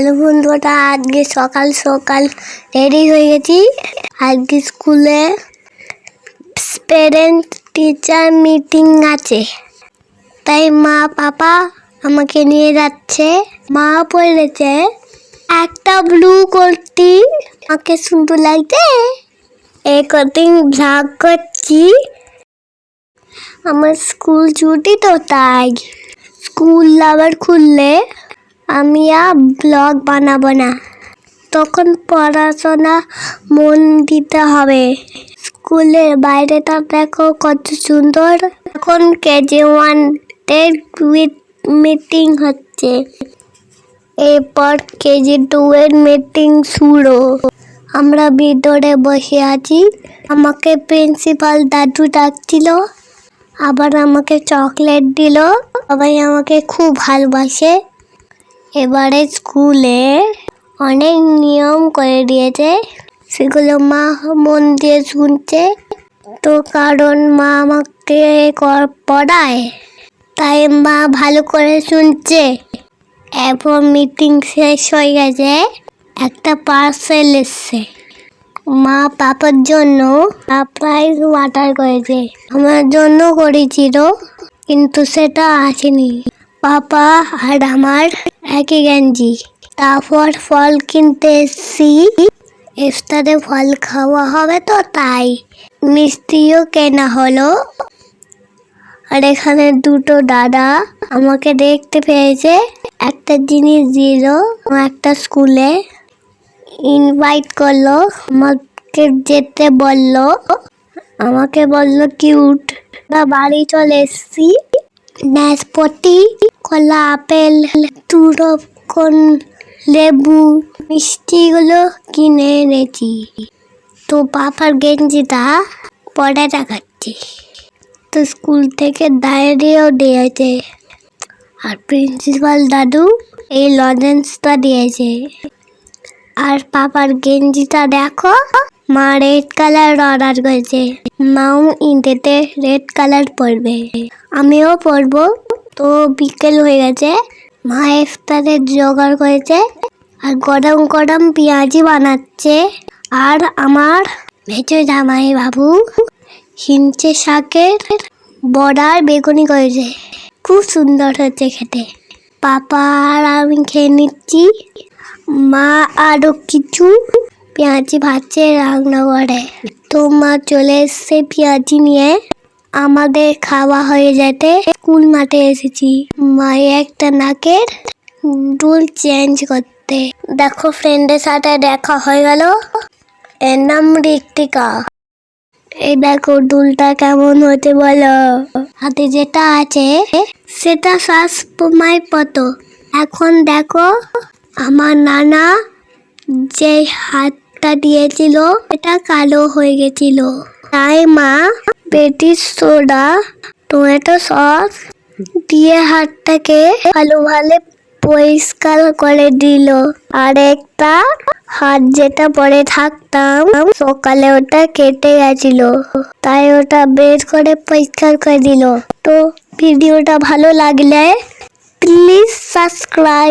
Hello বন্ধুরা, আজকে সকাল সকাল রেডি হয়ে গেছি। আজকে স্কুলে প্যারেন্ট টিচার মিটিং আছে। তাই মা পাপা আমাকে নিয়ে যাচ্ছে। মা বলেছে, একটা ব্লু কুর্তি আমাকে সুন্দর লাগছে। এই কদিন ভ্লগ করছি। আমার স্কুল ছুটি তো তাই। স্কুল আবার খুললে আমি আর ব্লগ বানাবো না। তখন পড়াশোনা মন দিতে হবে। স্কুলের বাইরেটা দেখো কত সুন্দর। এখন কেজি ওয়ানের মিটিং হচ্ছে। এরপর কেজি টু এর মিটিং শুরু। আমরা ভিতরে বসে আছি। আমাকে প্রিন্সিপাল দাদু ডাকছিল। আবার আমাকে চকলেট দিল। সবাই আমাকে খুব ভালোবাসে। এবারে স্কুলে অনেক নিয়ম করে দিয়েছে। সেগুলো মা মন দিয়ে শুনছে। তো কারণ মা আমাকে পড়ায়, তাই মা ভালো করে শুনছে। এরপর মিটিং শেষ হয়ে গেছে, একটা পার্সেল এসছে। মা পাপার জন্য সারপ্রাইজ অর্ডার করেছে। আমার জন্য করেছিল, কিন্তু সেটা আসেনি। পাপা আর আমার একই গেঞ্জি। তারপর ফল কিনতে এসছি। ইফতারে ফল খাওয়া হবে তো, তাই। মিষ্টিও কেনা হলো। আর এখানে দুটো দাদা আমাকে দেখতে পেয়েছে। একটা জিনিস দিল একটা স্কুলে। ইনভাইট করল, আমাকে যেতে বলল। আমাকে বলল, কিউট বা বাড়ি চলে এসছি। নাশপাতি কলা আপেল কোন লেবু মিষ্টিগুলো কিনে এনেছি। তো পাপার গেঞ্জিটা পরে রাখাচ্ছি তো স্কুল থেকে ডায়েরিও দিয়েছে। আর প্রিন্সিপাল দাদু এই লজেন্সটা দিয়েছে। আর পাপার গেঞ্জিটা দেখো, মা রেড কালার অর্ডার করেছে। মাও ইন্টেতে রেড কালার পরবে। আমিও পরবো। তো বিকেল হয়ে গেছে। মা ইফতারের জোগাড় করেছে আর গরম গরম পেঁয়াজি বানাচ্ছে। আর আমার মেজো জামাই বাবু হিঞ্চে শাকের বড়ার বেগুনি করেছে। খুব সুন্দর হচ্ছে খেতে। পাপা আর আমি খেয়ে নিচ্ছি। মা আরও কিছু পেঁয়াজি ভাজছে রান্না করে তো মা চলে এসছে পেঁয়াজি নিয়ে। আমাদের খাওয়া হয়ে যেতে স্কুল মাঠে এসেছি। মায়ের একটা নাকের ডুল চেঞ্জ করতে। দেখো ফ্রেন্ডের সাথে দেখা হয়ে গেল। এর নাম ঋত্বিকা এই দেখো দুলটা কেমন হতে বলো। হাতে যেটা আছে, সেটা শ্বাস পতো। এখন দেখো, আমার নানা যে হাতটা দিয়েছিল এটা কালো হয়ে গেছিল। তাই মা বেটির সোডা, টমেটো সস দিয়ে হাতটাকে ভালো ভালো পরিষ্কার করে দিল। আর একটা হাত যেটা পরে থাকতাম, সকালে ওটা কেটে গেছিল। তাই ওটা বের করে পরিষ্কার করে দিল। তো ভিডিওটা ভালো লাগলে প্লিজ সাবস্ক্রাইব